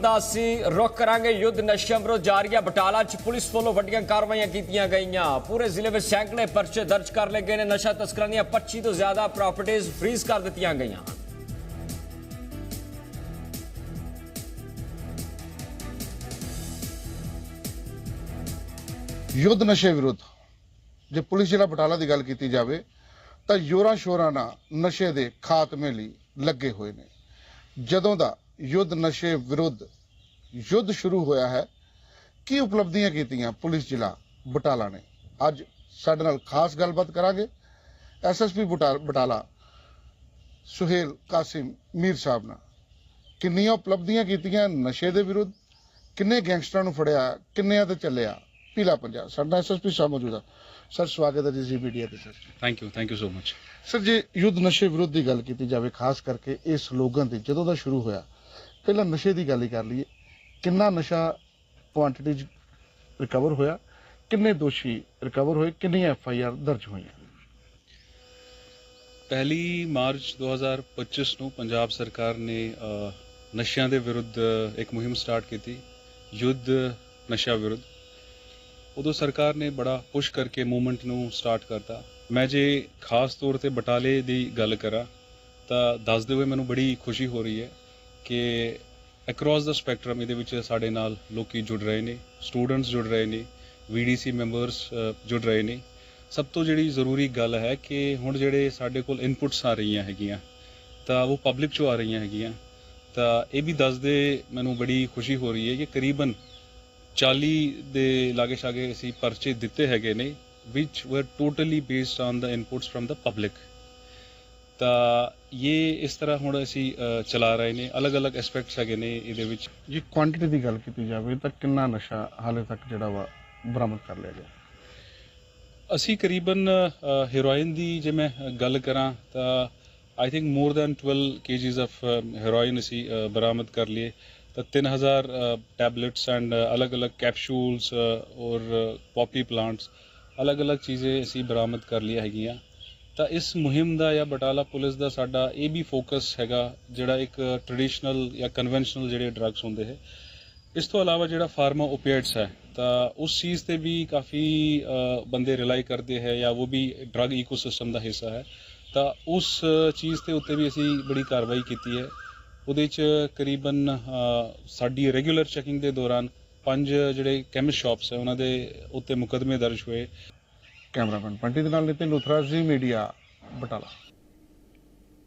ਦਾ ਅਸੀਂ ਰੁਕ ਕਰਾਂਗੇ ਯੁੱਧ ਨਸ਼ਿਆਂ ਵਿਰੁੱਧ ਜਾਰੀ ਹੈ ਬਟਾਲਾ 'ਚ। ਪੁਲਿਸ ਵੱਲੋਂ ਵੱਡੀਆਂ ਕਾਰਵਾਈਆਂ ਕੀਤੀਆਂ ਗਈਆਂ। ਪੂਰੇ ਜ਼ਿਲ੍ਹੇ ਵਿੱਚ ਸੈਂਕੜੇ ਪਰਚੇ ਦਰਜ ਕਰ ਲਏ ਗਏ ਨੇ। ਨਸ਼ਾ ਤਸਕਰਾਂ ਦੀਆਂ 25 ਤੋਂ ਜ਼ਿਆਦਾ ਪ੍ਰਾਪਰਟੀਆਂ ਫ੍ਰੀਜ਼ ਕਰ ਦਿੱਤੀਆਂ ਗਈਆਂ। ਯੁੱਧ ਨਸ਼ੇ ਵਿਰੁੱਧ ਜੇ ਪੁਲਿਸ ਜ਼ਿਲ੍ਹਾ ਬਟਾਲਾ ਦੀ ਗੱਲ ਕੀਤੀ ਜਾਵੇ, ਤਾਂ ਯੋਰਾਂ ਸ਼ੋਰਾਂ ਨਾਲ ਨਸ਼ੇ ਦੇ ਖਾਤਮੇ ਲਈ ਲੱਗੇ ਹੋਏ ਨੇ। ਜਦੋਂ ਦਾ ਯੁੱਧ ਨਸ਼ੇ ਵਿਰੁੱਧ ਯੁੱਧ ਸ਼ੁਰੂ ਹੋਇਆ ਹੈ। ਕੀ ਉਪਲਬਧੀਆਂ ਕੀਤੀਆਂ ਪੁਲਿਸ ਜ਼ਿਲ੍ਹਾ ਬਟਾਲਾ ਨੇ? ਅੱਜ ਸਾਡੇ ਨਾਲ ਖਾਸ ਗੱਲਬਾਤ ਕਰਾਂਗੇ। ਐਸਐਸਪੀ ਬਟਾਲਾ ਸੁਹੇਲ ਕਾਸਿਮ ਮੀਰ ਸਾਹਿਬ ਨਾਲ। ਕਿੰਨੀਆਂ ਉਪਲਬਧੀਆਂ ਕੀਤੀਆਂ ਨਸ਼ੇ ਦੇ ਵਿਰੁੱਧ? ਕਿੰਨੇ ਗੈਂਗਸਟਰਾਂ ਨੂੰ ਫੜਿਆ? ਕਿੰਨਿਆਂ ਤੇ ਚੱਲਿਆ? ਪੀਲਾ ਪੰਜਾਬ। ਸਾਡਾ ਐਸਐਸਪੀ ਸਾਹਿਬ ਮੌਜੂਦ ਆ। ਸਰ ਸਵਾਗਤ ਹੈ ਜੀ ਜੀ ਮੀਡੀਆ ਤੇ sir. Thank you thank you so much sir ਜੇ ਯੁੱਧ ਨਸ਼ੇ ਵਿਰੁੱਧ ਦੀ ਗੱਲ ਕੀਤੀ ਜਾਵੇ ਖਾਸ ਕਰਕੇ ਇਹ ਸਲੋਗਨ ਤੇ ਜਦੋਂ ਦਾ ਸ਼ੁਰੂ ਹੋਇਆ ਪਹਿਲਾਂ ਨਸ਼ੇ ਦੀ ਗੱਲ ਹੀ ਕਰ ਲਈਏ। ਕਿੰਨਾ ਨਸ਼ਾ ਕੁਆਂਟੀਟੀ ਚ ਰਿਕਵਰ ਹੋਇਆ, ਕਿੰਨੇ ਦੋਸ਼ੀ ਰਿਕਵਰ ਹੋਏ, ਕਿੰਨੀਆਂ ਐਫ ਆਈ ਆਰ ਦਰਜ ਹੋਈਆਂ? ਪਹਿਲੀ ਮਾਰਚ 2025 ਨੂੰ ਪੰਜਾਬ ਸਰਕਾਰ ਨੇ ਨਸ਼ਿਆਂ ਦੇ ਵਿਰੁੱਧ ਇੱਕ ਮੁਹਿੰਮ ਸਟਾਰਟ ਕੀਤੀ, ਯੁੱਧ ਨਸ਼ਾ ਵਿਰੁੱਧ। ਉਦੋਂ ਸਰਕਾਰ ਨੇ ਬੜਾ ਪੁਸ਼ ਕਰਕੇ ਮੂਵਮੈਂਟ ਨੂੰ ਸਟਾਰਟ ਕਰਤਾ। ਮੈਂ ਜੇ ਖਾਸ ਤੌਰ ਤੇ ਬਟਾਲੇ ਦੀ ਗੱਲ ਕਰਾਂ, ਤਾਂ ਦੱਸਦੇ ਹੋਏ ਮੈਨੂੰ ਬੜੀ ਖੁਸ਼ੀ ਹੋ ਰਹੀ ਹੈ ਕਿ ਅਕ੍ਰੋਸ ਦਾ ਸਪੈਕਟਰਮ ਇਹਦੇ ਵਿੱਚ ਸਾਡੇ ਨਾਲ ਲੋਕੀ ਜੁੜ ਰਹੇ ਨੇ ਸਟੂਡੈਂਟਸ ਜੁੜ ਰਹੇ ਨੇ ਵੀਡੀਸੀ ਮੈਂਬਰਸ ਜੁੜ ਰਹੇ ਨੇ। ਸਭ ਤੋਂ ਜਿਹੜੀ ਜ਼ਰੂਰੀ ਗੱਲ ਹੈ ਕਿ ਹੁਣ ਜਿਹੜੇ ਸਾਡੇ ਕੋਲ ਇਨਪੁਟਸ ਆ ਰਹੀਆਂ ਹੈਗੀਆਂ, ਤਾਂ ਉਹ ਪਬਲਿਕ ਚੋਂ ਆ ਰਹੀਆਂ ਹੈਗੀਆਂ। ਤਾਂ ਇਹ ਵੀ ਦੱਸਦੇ ਮੈਨੂੰ ਬੜੀ ਖੁਸ਼ੀ ਹੋ ਰਹੀ ਹੈ ਕਿ ਕਰੀਬਨ 40 ਦੇ ਲਾਗੇ ਛਾਗੇ ਅਸੀਂ ਪਰਚੇ ਦਿੱਤੇ ਹੈਗੇ ਨੇ, which were totally based on the inputs from the public ਤਾਂ ਇਹ ਇਸ ਤਰ੍ਹਾਂ ਹੁਣ ਅਸੀਂ ਚਲਾ ਰਹੇ ਨੇ ਅਲੱਗ-ਅਲੱਗ ਐਸਪੈਕਟਸ ਹੈਗੇ ਨੇ ਇਹਦੇ ਵਿੱਚ ਜੇ ਕੁਆਂਟੀਟੀ ਦੀ ਗੱਲ ਕੀਤੀ ਜਾਵੇ ਤਾਂ ਕਿੰਨਾ ਨਸ਼ਾ ਹਾਲੇ ਤੱਕ ਜਿਹੜਾ ਵਾ ਬਰਾਮਦ ਕਰ ਲਿਆ ਗਿਆ ਅਸੀਂ ਕਰੀਬਨ ਹੈਰੋਇਨ ਦੀ ਜੇ ਮੈਂ ਗੱਲ ਕਰਾਂ ਤਾਂ I think more than 12 KGs of heroin ਅਸੀਂ ਬਰਾਮਦ ਕਰ ਲਈਏ ਤਾਂ 3000 ਟੈਬਲੇਟਸ ਐਂਡ ਅਲੱਗ-ਅਲੱਗ ਕੈਪਸੂਲਸ ਔਰ ਪੌਪੀ ਪਲਾਂਟਸ ਅਲੱਗ-ਅਲੱਗ ਚੀਜ਼ੇ ਅਸੀਂ ਬਰਾਮਦ ਕਰ ਲਈਆਂ ਹੈਗੀਆਂ ਤਾਂ ਇਸ ਮੁਹਿੰਮ ਦਾ ਜਾਂ ਬਟਾਲਾ ਪੁਲਿਸ ਦਾ ਸਾਡਾ ਇਹ ਵੀ ਫੋਕਸ ਹੈਗਾ, ਜਿਹੜਾ ਇੱਕ ਟ੍ਰੈਡੀਸ਼ਨਲ ਜਾਂ ਕਨਵੈਨਸ਼ਨਲ ਜਿਹੜੇ ਡਰੱਗਸ ਹੁੰਦੇ ਹੈ। ਇਸ ਤੋਂ ਇਲਾਵਾ ਜਿਹੜਾ ਫਾਰਮਾ ਓਪੀਆਇਡਸ ਹੈ, ਤਾਂ ਉਸ ਚੀਜ਼ ਤੇ ਵੀ ਕਾਫੀ ਬੰਦੇ ਰਿਲਾਈ ਕਰਦੇ ਹੈ ਜਾਂ ਉਹ ਵੀ ਡਰੱਗ ਇਕੋਸਿਸਟਮ ਦਾ ਹਿੱਸਾ ਹੈ। ਤਾਂ ਉਸ ਚੀਜ਼ ਤੇ ਉੱਤੇ ਵੀ ਅਸੀਂ ਬੜੀ ਕਾਰਵਾਈ ਕੀਤੀ ਹੈ। ਉਹਦੇ ਚ ਕਰੀਬਨ ਸਾਡੀ ਰੈਗੂਲਰ ਚੈਕਿੰਗ ਦੇ ਦੌਰਾਨ ਪੰਜ ਜਿਹੜੇ ਕੈਮਿਸਟ ਸ਼ਾਪਸ ਹੈ, ਉਹਨਾਂ ਦੇ ਉੱਤੇ ਮੁਕਦਮੇ ਦਰਜ ਹੋਏ। ਕੈਮਰਾਮੈਨ ਪੰਟੀ ਦੇ ਨਾਲ ਨਿਤਿਨ ਲੁਥਰਾ ਜੀ ਮੀਡੀਆ ਬਟਾਲਾ।